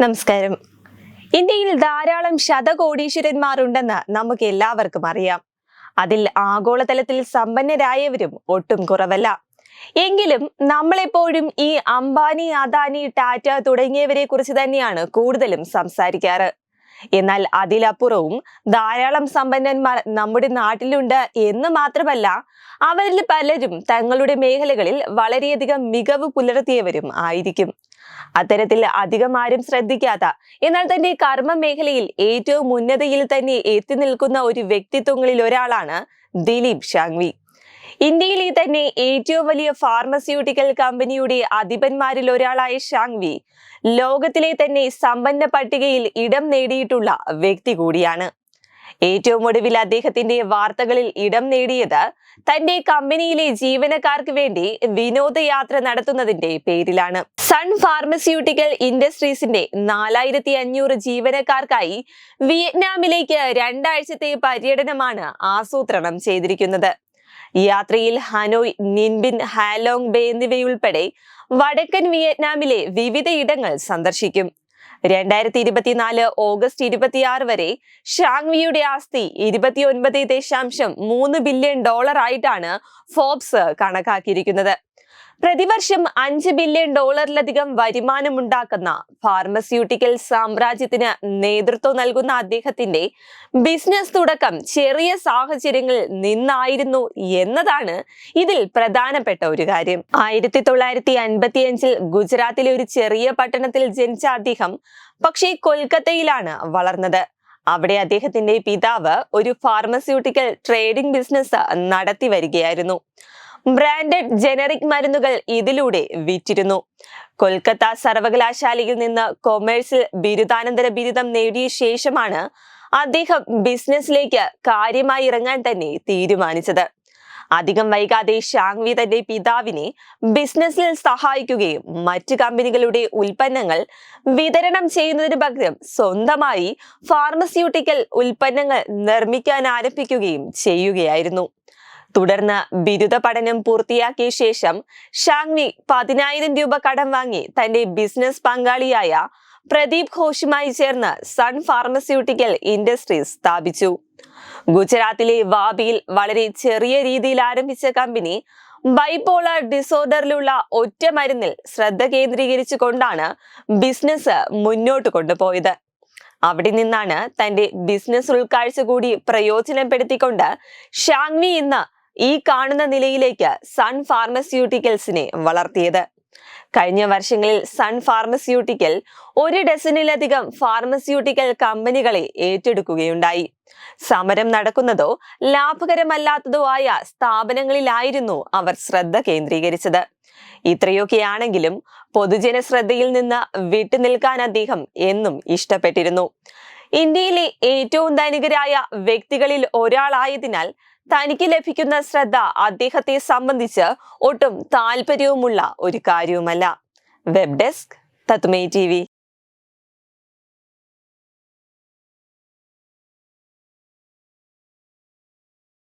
നമസ്കാരം. ഇന്ത്യയിൽ ധാരാളം ശതകോടീശ്വരന്മാരുണ്ടെന്ന് നമുക്ക് എല്ലാവർക്കും അറിയാം. അതിൽ ആഗോളതലത്തിൽ സമ്പന്നരായവരും ഒട്ടും കുറവല്ല. എങ്കിലും നമ്മളെപ്പോഴും ഈ അംബാനി അദാനി ടാറ്റ തുടങ്ങിയവരെ കുറിച്ച് തന്നെയാണ് കൂടുതലും സംസാരിക്കാറ്. എന്നാൽ അതിലപ്പുറവും ധാരാളം സമ്പന്നന്മാർ നമ്മുടെ നാട്ടിലുണ്ട് എന്ന് മാത്രമല്ല അവരിൽ പലരും തങ്ങളുടെ മേഖലകളിൽ വളരെയധികം മികവ് പുലർത്തിയവരും ആയിരിക്കും. അത്തരത്തിൽ അധികം ആരും ശ്രദ്ധിക്കാത്ത എന്നാൽ തന്റെ കർമ്മ മേഖലയിൽ ഏറ്റവും ഉന്നതയിൽ തന്നെ എത്തി നിൽക്കുന്ന ഒരു വ്യക്തിത്വങ്ങളിൽ ഒരാളാണ് ദിലീപ് ഷാങ്വി ഇന്ത്യയിലെ തന്നെ ഏറ്റവും വലിയ ഫാർമസ്യൂട്ടിക്കൽ കമ്പനിയുടെ അധിപന്മാരിൽ ഒരാളായ ഷാങ്വി ലോകത്തിലെ തന്നെ സമ്പന്ന പട്ടികയിൽ ഇടം നേടിയിട്ടുള്ള വ്യക്തി കൂടിയാണ്. ഏറ്റവും ഒടുവിൽ അദ്ദേഹത്തിന്റെ വാർത്തകളിൽ ഇടം നേടിയത് തന്റെ കമ്പനിയിലെ ജീവനക്കാർക്ക് വേണ്ടി വിനോദയാത്ര നടത്തുന്നതിന്റെ പേരിലാണ്. സൺ ഫാർമസ്യൂട്ടിക്കൽ ഇൻഡസ്ട്രീസിന്റെ നാലായിരത്തി അഞ്ഞൂറ് ജീവനക്കാർക്കായി വിയറ്റ്നാമിലേക്ക് രണ്ടാഴ്ചത്തെ പര്യടനമാണ് ആസൂത്രണം ചെയ്തിരിക്കുന്നത്. യാത്രയിൽ ഹനോയ് നിൻബിൻ ഹാലോങ് ബേ എന്നിവയുൾപ്പെടെ വടക്കൻ വിയറ്റ്നാമിലെ വിവിധ ഇടങ്ങൾ സന്ദർശിക്കും. രണ്ടായിരത്തി ഇരുപത്തിനാല് ഓഗസ്റ്റ് ഇരുപത്തിയാറ് വരെ ഷാങ്വിയുടെ ആസ്തി ഇരുപത്തിയൊൻപത് ദശാംശം മൂന്ന് ബില്യൺ ഡോളർ ആയിട്ടാണ് ഫോബ്സ് കണക്കാക്കിയിരിക്കുന്നത്. പ്രതിവർഷം അഞ്ച് ബില്യൺ ഡോളറിലധികം വരുമാനമുണ്ടാക്കുന്ന ഫാർമസ്യൂട്ടിക്കൽ സാമ്രാജ്യത്തിന് നേതൃത്വം നൽകുന്ന അദ്ദേഹത്തിന്റെ ബിസിനസ് തുടക്കം ചെറിയ സാഹചര്യങ്ങളിൽ നിന്നായിരുന്നു എന്നതാണ് ഇതിൽ പ്രധാനപ്പെട്ട ഒരു കാര്യം. ആയിരത്തി തൊള്ളായിരത്തി അൻപത്തിയഞ്ചിൽ ഗുജറാത്തിലെ ഒരു ചെറിയ പട്ടണത്തിൽ ജനിച്ച അദ്ദേഹം പക്ഷേ കൊൽക്കത്തയിലാണ് വളർന്നത്. അവിടെ അദ്ദേഹത്തിന്റെ പിതാവ് ഒരു ഫാർമസ്യൂട്ടിക്കൽ ട്രേഡിംഗ് ബിസിനസ് നടത്തി വരികയായിരുന്നു. ബ്രാൻഡഡ് ജനറിക് മരുന്നുകൾ ഇതിലൂടെ വിറ്റിരുന്നു. കൊൽക്കത്ത സർവകലാശാലയിൽ നിന്ന് കൊമേഴ്സിൽ ബിരുദാനന്തര ബിരുദം നേടിയ ശേഷമാണ് അദ്ദേഹം ബിസിനസ്സിലേക്ക് കാര്യമായി ഇറങ്ങാൻ തന്നെ തീരുമാനിച്ചത്. അധികം വൈകാതെ ഷാങ്വി തന്റെ പിതാവിനെ ബിസിനസ്സിൽ സഹായിക്കുകയും മറ്റ് കമ്പനികളുടെ ഉൽപ്പന്നങ്ങൾ വിതരണം ചെയ്യുന്നതിന് പകരം സ്വന്തമായി ഫാർമസ്യൂട്ടിക്കൽ ഉൽപ്പന്നങ്ങൾ നിർമ്മിക്കാൻ ആരംഭിക്കുകയും ചെയ്യുകയായിരുന്നു. തുടർന്ന് ബിരുദ പഠനം പൂർത്തിയാക്കിയ ശേഷം ഷാങ്വി പതിനായിരം രൂപ കടം വാങ്ങി തന്റെ ബിസിനസ് പങ്കാളിയായ പ്രദീപ് ഘോഷുമായി ചേർന്ന് സൺ ഫാർമസ്യൂട്ടിക്കൽ ഇൻഡസ്ട്രീസ് സ്ഥാപിച്ചു. ഗുജറാത്തിലെ വാബിയിൽ വളരെ ചെറിയ രീതിയിൽ ആരംഭിച്ച കമ്പനി ബൈപോളർ ഡിസോർഡറിലുള്ള ഒറ്റ മരുന്നിൽ ശ്രദ്ധ കേന്ദ്രീകരിച്ചുകൊണ്ടാണ് ബിസിനസ് മുന്നോട്ട് കൊണ്ടുപോയത്. അവിടെ നിന്നാണ് തന്റെ ബിസിനസ് ഉൾക്കാഴ്ച കൂടി പ്രയോജനപ്പെടുത്തിക്കൊണ്ട് ഷാങ്വി ഇന്ന് ഈ കാണുന്ന നിലയിലേക്ക് സൺ ഫാർമസ്യൂട്ടിക്കൽസിനെ വളർത്തിയത്. കഴിഞ്ഞ വർഷങ്ങളിൽ സൺ ഫാർമസ്യൂട്ടിക്കൽ ഒരു ഡസനിലധികം ഫാർമസ്യൂട്ടിക്കൽ കമ്പനികളെ ഏറ്റെടുക്കുകയുണ്ടായി. സമരം നടക്കുന്നതോ ലാഭകരമല്ലാത്തതോ ആയ സ്ഥാപനങ്ങളിലായിരുന്നു അവർ ശ്രദ്ധ കേന്ദ്രീകരിച്ചത്. ഇത്രയൊക്കെയാണെങ്കിലും പൊതുജന ശ്രദ്ധയിൽ നിന്ന് വിട്ടുനിൽക്കാൻ അദ്ദേഹം എന്നും ഇഷ്ടപ്പെട്ടിരുന്നു. ഇന്ത്യയിലെ ഏറ്റവും ധനികരായ വ്യക്തികളിൽ ഒരാളായതിനാൽ തനിക്ക് ലഭിക്കുന്ന ശ്രദ്ധ അദ്ദേഹത്തെ സംബന്ധിച്ച് ഒട്ടും താല്പര്യവുമുള്ള ഒരു കാര്യവുമല്ല. വെബ് ഡെസ്ക് തത്മേ ടി